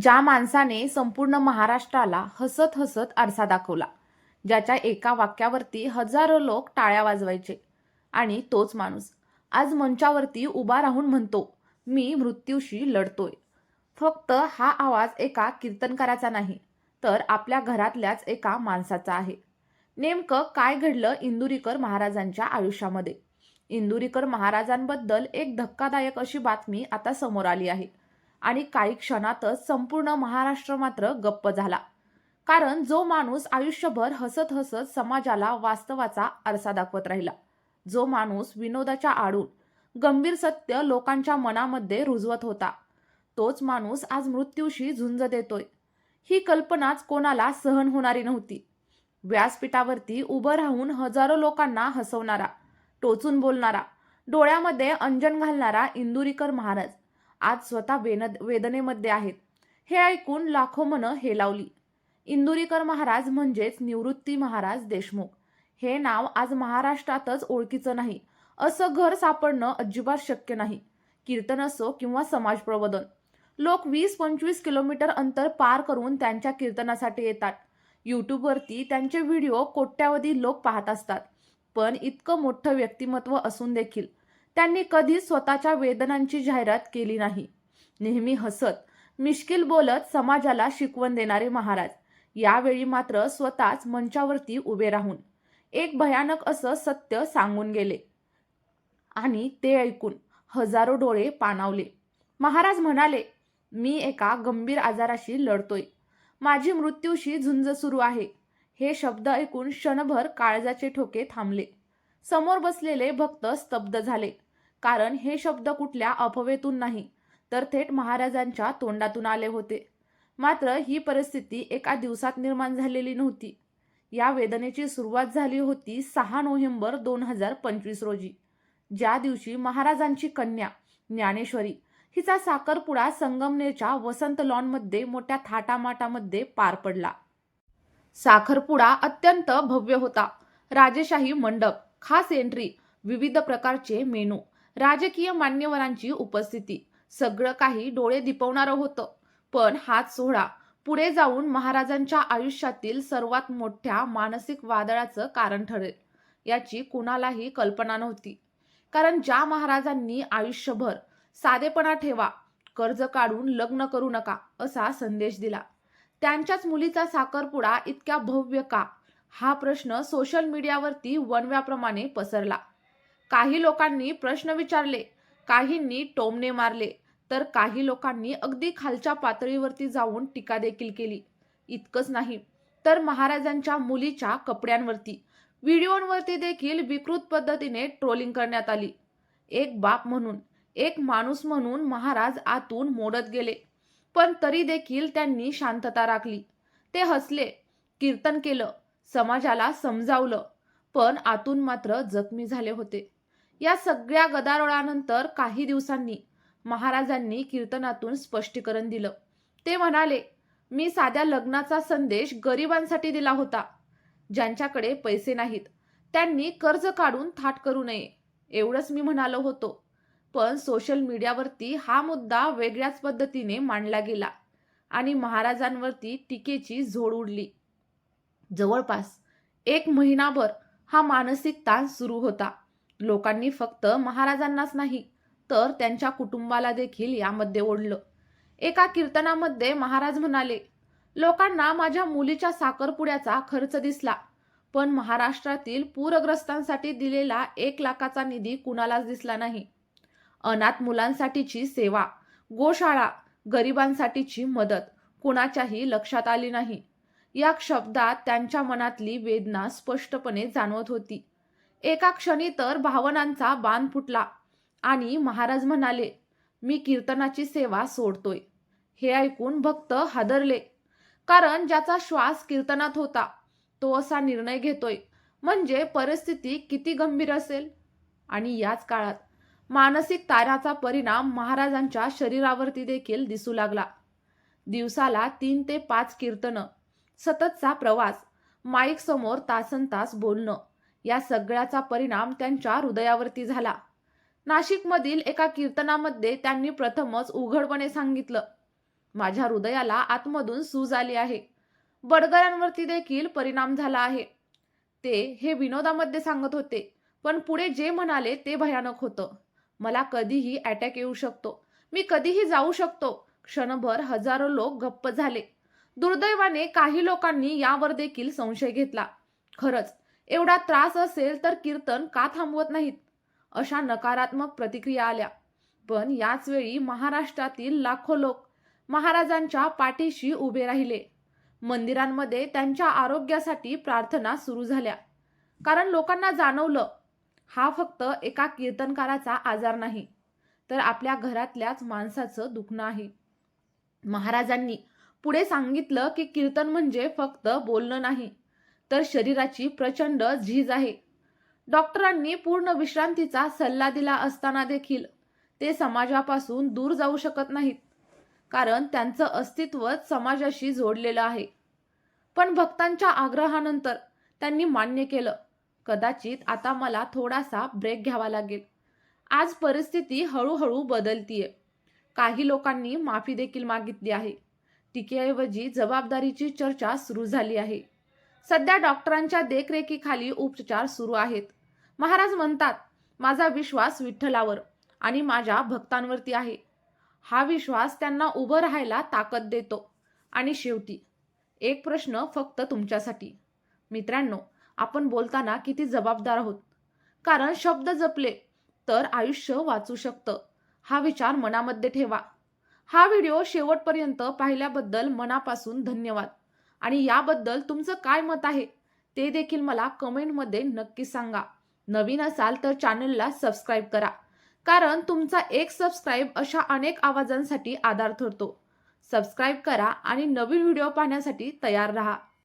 ज्या माणसाने संपूर्ण महाराष्ट्राला हसत हसत आरसा दाखवला ज्याच्या एका वाक्यावरती हजारो लोक टाळ्या वाजवायचे आणि तोच माणूस आज मंचावरती उभा राहून म्हणतो मी मृत्यूशी लढतोय. फक्त हा आवाज एका कीर्तनकाराचा नाही तर आपल्या घरातल्याच एका माणसाचा आहे. नेमकं काय घडलं इंदुरीकर महाराजांच्या आयुष्यामध्ये? इंदुरीकर महाराजांबद्दल एक धक्कादायक अशी बातमी आता समोर आली आहे. आणि काही क्षणातच संपूर्ण महाराष्ट्र मात्र गप्प झाला. कारण जो माणूस आयुष्यभर हसत हसत समाजाला वास्तवाचा आरसा दाखवत राहिला. जो माणूस विनोदाच्या आडून गंभीर सत्य लोकांच्या मनामध्ये रुजवत होता. तोच माणूस आज मृत्यूशी झुंज देतोय. ही कल्पनाच कोणाला सहन होणारी नव्हती. व्यासपीठावरती उभं राहून हजारो लोकांना हसवणारा टोचून बोलणारा डोळ्यामध्ये अंजन घालणारा इंदुरीकर महाराज आज स्वतः वेनद वेदनेमध्ये आहेत. हे ऐकून लाखो मनं हेलावली. इंदुरीकर महाराज म्हणजेच निवृत्ती महाराज देशमुख. हे नाव आज महाराष्ट्रातच ओळखीचं नाही. असं घर सापडणं अजिबात शक्य नाही. कीर्तन असो किंवा समाज प्रबोधन. लोक वीस पंचवीस किलोमीटर अंतर पार करून त्यांच्या कीर्तनासाठी येतात. यूट्यूबवरती त्यांचे व्हिडिओ कोट्यावधी लोक पाहत असतात. पण इतकं मोठं व्यक्तिमत्व असून देखील त्यांनी कधीच स्वतःच्या वेदनांची जाहिरात केली नाही. नेहमी हसत मिश्किल बोलत समाजाला शिकवण देणारे महाराज. यावेळी मात्र स्वतःच मंचावरती उभे राहून एक भयानक असं सत्य सांगून गेले. आणि ते ऐकून हजारो डोळे पाणावले. महाराज म्हणाले मी एका गंभीर आजाराशी लढतोय. माझी मृत्यूशी झुंज सुरू आहे. हे शब्द ऐकून क्षणभर काळजाचे ठोके थांबले. समोर बसलेले भक्त स्तब्ध झाले. कारण हे शब्द कुठल्या अफवेतून नाही तर थेट महाराजांच्या तोंडातून आले होते. मात्र ही परिस्थिती एका दिवसात निर्माण झालेली नव्हती. या वेदनेची सुरुवात झाली होती सहा नोव्हेंबर दोन हजार पंचवीस रोजी. ज्या दिवशी महाराजांची कन्या ज्ञानेश्वरी हिचा साखरपुडा संगमनेरच्या वसंत लॉनमध्ये मोठ्या थाटामाटामध्ये पार पडला. साखरपुडा अत्यंत भव्य होता. राजेशाही मंडप खास एंट्री विविध प्रकारचे मेनू राजकीय मान्यवरांची उपस्थिती. सगळं काही डोळे दिपवणारं होतं. पण हाच सोहळा पुढे जाऊन महाराजांच्या आयुष्यातील सर्वात मोठ्या मानसिक वादळाचं कारण ठरेल. याची कुणालाही कल्पना नव्हती. कारण ज्या महाराजांनी आयुष्यभर साधेपणा ठेवा कर्ज काढून लग्न करू नका असा संदेश दिला. त्यांच्याच मुलीचा साखरपुडा इतक्या भव्य का? हा प्रश्न सोशल मीडियावरती वनव्याप्रमाणे पसरला. काही लोकांनी प्रश्न विचारले काहींनी टोमने मारले तर काही लोकांनी अगदी खालच्या पातळीवरती जाऊन टीका देखील केली. इतकंच नाही तर महाराजांच्या मुलीच्या कपड्यांवरती. व्हिडिओवरती देखील विकृत पद्धतीने ट्रोलिंग करण्यात आली. एक बाप म्हणून एक माणूस म्हणून महाराज आतून मोडत गेले पण तरी देखील त्यांनी शांतता राखली. ते हसले कीर्तन केलं समाजाला समजावलं पण आतून मात्र जखमी झाले होते. या सगळ्या गदारोळानंतर काही दिवसांनी महाराजांनी कीर्तनातून स्पष्टीकरण दिलं. ते म्हणाले मी साध्या लग्नाचा संदेश गरिबांसाठी दिला होता ज्यांच्याकडे पैसे नाहीत. त्यांनी कर्ज काढून थाट करू नये. एवढंच मी म्हणालो होतो. पण सोशल मीडियावरती हा मुद्दा वेगळ्याच पद्धतीने मांडला गेला आणि महाराजांवरती टीकेची झोड उडली. जवळपास एक महिनाभर हा मानसिक ताण सुरू होता. लोकांनी फक्त महाराजांनाच नाही तर त्यांच्या कुटुंबाला देखील यामध्ये ओढलं. एका कीर्तनामध्ये महाराज म्हणाले लोकांना माझ्या मुलीच्या साखरपुड्याचा खर्च दिसला पण महाराष्ट्रातील पूरग्रस्तांसाठी दिलेला एक लाखाचा निधी कुणालाच दिसला नाही. अनाथ मुलांसाठीची सेवा गोशाळा गरिबांसाठीची मदत कुणाच्याही लक्षात आली नाही. या शब्दात त्यांच्या मनातली वेदना स्पष्टपणे जाणवत होती. एका क्षणी तर भावनांचा बाण फुटला आणि महाराज म्हणाले मी कीर्तनाची सेवा सोडतोय. हे ऐकून भक्त हादरले. कारण ज्याचा श्वास कीर्तनात होता तो असा निर्णय घेतोय म्हणजे परिस्थिती किती गंभीर असेल? आणि याच काळात मानसिक ताराचा परिणाम महाराजांच्या शरीरावरती देखील दिसू लागला. दिवसाला तीन ते पाच कीर्तनं सततचा प्रवास माईक समोर तासन तास बोलणं या सगळ्याचा परिणाम त्यांच्या हृदयावरती झाला. नाशिकमधील एका कीर्तनामध्ये त्यांनी प्रथमच उघडपणे सांगितलं माझ्या हृदयाला आतमधून सूज आली आहे. बडगरांवरती देखील परिणाम झाला आहे. ते हे विनोदामध्ये सांगत होते पण पुढे जे म्हणाले ते भयानक होतं. मला कधीही अटॅक येऊ शकतो. मी कधीही जाऊ शकतो. क्षणभर हजारो लोक गप्प झाले. दुर्दैवाने काही लोकांनी यावर देखील संशय घेतला. खरंच एवढा त्रास असेल तर कीर्तन का थांबवत नाहीत? अशा नकारात्मक प्रतिक्रिया आल्या. पण याच वेळी महाराष्ट्रातील लाखो लोक महाराजांच्या पाठीशी उभे राहिले. मंदिरांमध्ये त्यांच्या आरोग्यासाठी प्रार्थना सुरू झाल्या. कारण लोकांना जाणवलं हा फक्त एका कीर्तनकाराचा आजार नाही तर आपल्या घरातल्याच माणसाचं दुखणं आहे. महाराजांनी पुढे सांगितलं की कीर्तन म्हणजे फक्त बोलणं नाही तर शरीराची प्रचंड झीज आहे. डॉक्टरांनी पूर्ण विश्रांतीचा सल्ला दिला असताना देखील ते समाजापासून दूर जाऊ शकत नाहीत कारण त्यांचं अस्तित्वच समाजाशी जोडलेलं आहे. पण भक्तांच्या आग्रहानंतर त्यांनी मान्य केलं कदाचित आता मला थोडासा ब्रेक घ्यावा लागेल. आज परिस्थिती हळूहळू बदलतीये. काही लोकांनी माफी देखील मागितली आहे. टीकेऐवजी जबाबदारीची चर्चा सुरू झाली आहे. सध्या डॉक्टरांच्या देखरेखीखाली उपचार सुरू आहेत. महाराज म्हणतात माझा विश्वास विठ्ठलावर आणि माझ्या भक्तांवरती आहे. हा विश्वास त्यांना उभं राहायला ताकद देतो. आणि शेवटी एक प्रश्न फक्त तुमच्यासाठी. मित्रांनो आपण बोलताना किती जबाबदार आहोत. कारण शब्द जपले तर आयुष्य वाचू शकतं. हा विचार मनामध्ये ठेवा. हा व्हिडिओ शेवटपर्यंत पाहिल्याबद्दल मनापासून धन्यवाद. आणि याबद्दल तुमचं काय मत आहे? ते देखील मला कमेंटमध्ये नक्की सांगा. नवीन असाल तर चॅनलला सबस्क्राईब करा. कारण तुमचा एक सबस्क्राईब अशा अनेक आवाजांसाठी आधार ठरतो. सबस्क्राईब करा आणि नवीन व्हिडिओ पाहण्यासाठी तयार रहा.